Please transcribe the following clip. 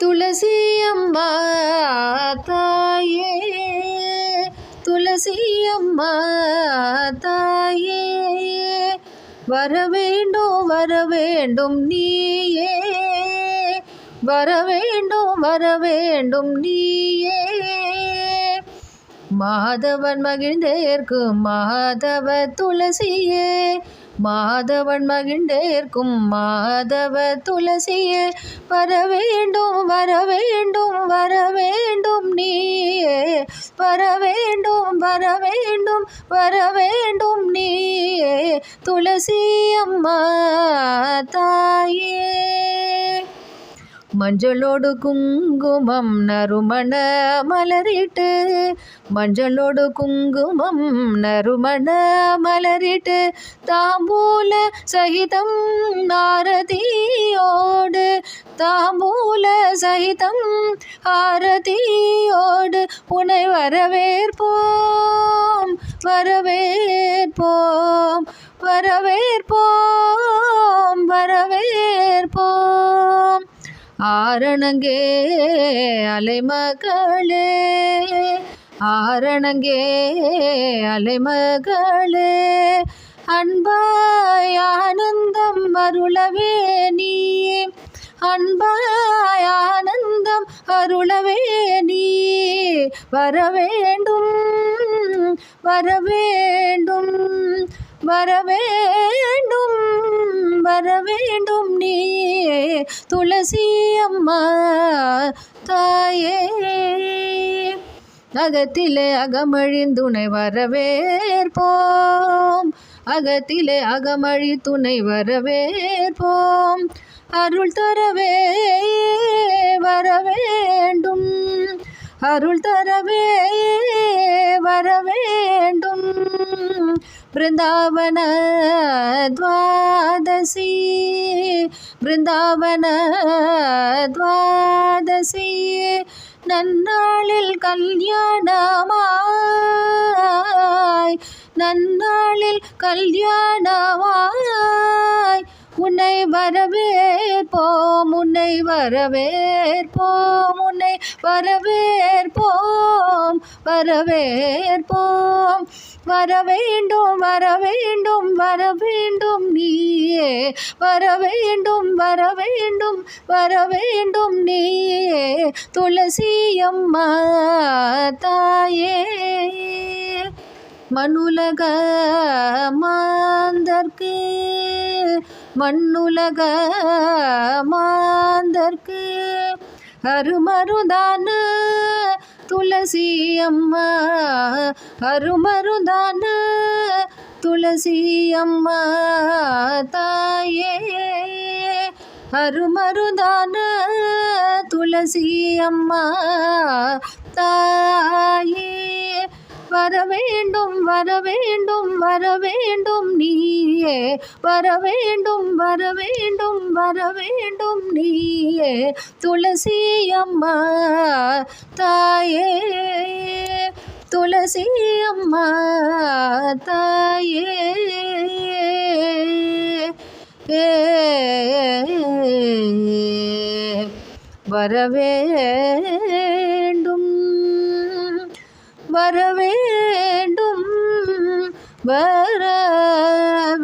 துளசி அம்மா தாயே துளசி அம்மா தாயே வர வேண்டும் வர வேண்டும் நீயே வர வேண்டும் வர வேண்டும் நீயே. மாதவன் மகிழ்ந்தேற்கும் மாதவ துளசியே மாதவன் மகிழ்ந்தேற்கும் மாதவ துளசியே வர வேண்டும் வர வேண்டும் வர வேண்டும் நீயே. வர வேண்டும் வர வேண்டும் வர வேண்டும் நீயே. துளசி அம்மா தாயே. மஞ்சளோடு குங்குமம் நறுமண மலரிட்டு மஞ்சளோடு குங்குமம் நறுமண மலரிட்டு தாம்பூல சகிதம் ஆரதியோடு தாம்பூல சகிதம் ஆரதியோடு உனை வரவேற்போம் வரவேற்போம் வரவேற்போம். ஆரணங்கே அலைமகளே ஆரணங்கே அலைமகளே அன்பாய் ஆனந்தம் அருளவே நீ அன்பாய் ஆனந்தம் அருளவே நீ வர வேண்டும் வர வேண்டும். வர வேண்டும் நீ துளசி அம்மா தாயே. அகத்திலே அகமழிந்துணை வரவேற்போம். அகத்திலே அகமழி துணை வரவேற்போம். அருள் தரவே வர வேண்டும் அருள் தரவே வர பிருந்தாவன துவாதசி. பிருந்தாவன துவாதசி. நன்னாளில் கல்யாணமாய். நன்னாளில் கல்யாணமாய். உன்னை வரவேற்போம் உன்னை வரவேற்போம் உன்னை வரவேற்போம். வரவேற்போம். வர வேண்டும் வர வேண்டும் வர வேண்டும் நீயே. வர வேண்டும் வர வேண்டும் வர வேண்டும் நீயே. துளசியம்மா தாயே. மண்ணுலக மாந்தர்க்கு மண்ணுலக மாந்தர்க்கு அருமருதான துளசி அம்மா அருமருதான துளசி அம்மா தாயே. அருமருதான துளசி அம்மா தாயே. வர வேண்டும் வர வேண்டும் வர வேண்டும் நீ வர வேண்டும் வர வேண்டும் வர வேண்டும். நீயே துளசி அம்மா தாயே. துளசி அம்மா தாயே. ஏ. வரவேண்டும் வரவேண்டும் வரவேண்டும்